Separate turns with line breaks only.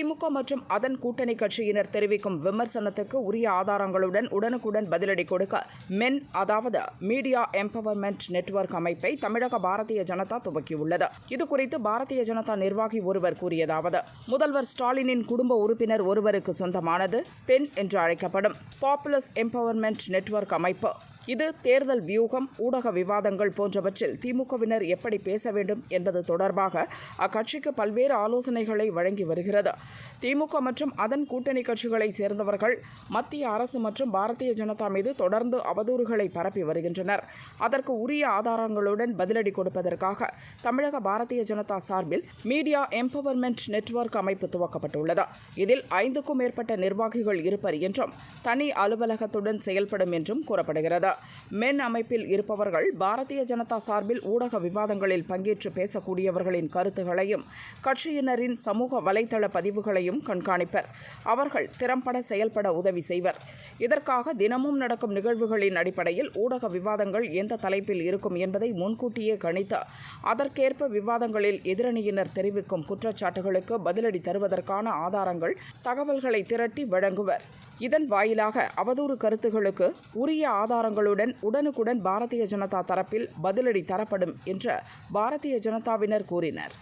திமுக மற்றும் அதன் கூட்டணி கட்சியினர் தெரிவிக்கும் விமர்சனத்துக்கு உரிய ஆதாரங்களுடன் உடனுக்குடன் பதிலடி கொடுக்க மென் அதாவது மீடியா எம்பவர்மெண்ட் நெட்வொர்க் அமைப்பை தமிழக பாரதிய ஜனதா துவக்கியுள்ளது. இதுகுறித்து பாரதிய ஜனதா நிர்வாகி ஒருவர் கூறியதாவது முதல்வர் ஸ்டாலினின் குடும்ப உறுப்பினர் ஒருவருக்கு சொந்தமானது பெண் என்று அழைக்கப்படும். பாப்புலஸ் எம்பவர்மெண்ட் நெட்வொர்க் அமைப்பு இது தேர்தல் வியூகம் ஊடக விவாதங்கள் போன்றவற்றில் திமுகவினர் எப்படி பேச வேண்டும் என்பது தொடர்பாக அக்கட்சிக்கு பல்வேறு ஆலோசனைகளை வழங்கி வருகிறது. திமுக மற்றும் அதன் கூட்டணி கட்சிகளை சேர்ந்தவர்கள் மத்திய அரசு மற்றும் பாரதிய ஜனதா மீது தொடர்ந்து அவதூறுகளை பரப்பி வருகின்றனர். அதற்கு உரிய ஆதாரங்களுடன் பதிலடி கொடுப்பதற்காக தமிழக பாரதிய ஜனதா சார்பில் மீடியா எம்பவர்மெண்ட் நெட்வொர்க் அமைப்பு துவக்கப்பட்டுள்ளது. இதில் ஐந்துக்கும் மேற்பட்ட நிர்வாகிகள் இருப்பர் என்றும் தனி அலுவலகத்துடன் செயல்படும் என்றும் கூறப்படுகிறது. மென் அமைப்பில் இருப்பவர்கள் பாரதிய ஜனதா சார்பில் ஊடக விவாதங்களில் பங்கேற்று பேசக்கூடியவர்களின் கருத்துகளையும் கட்சியினரின் சமூக வலைதள பதிவுகளையும் கண்காணிப்பர். அவர்கள் திறம்பட செயல்பட உதவி செய்வர். இதற்காக தினமும் நடக்கும் நிகழ்வுகளின் அடிப்படையில் ஊடக விவாதங்கள் எந்த தலைப்பில் இருக்கும் என்பதை முன்கூட்டியே கணித்து அதற்கேற்ப விவாதங்களில் எதிரணியினர் தெரிவிக்கும் குற்றச்சாட்டுகளுக்கு பதிலடி தருவதற்கான ஆதாரங்கள் தகவல்களை திரட்டி வழங்குவர். இதன் வாயிலாக அவதூறு கருத்துகளுக்கு உரிய ஆதாரங்கள் ஆதாரங்களுடன் உடனுக்குடன் பாரதிய ஜனதா தரப்பில் பதிலடி தரப்படும் என்று பாரதிய ஜனதாவினர் கூறினர்.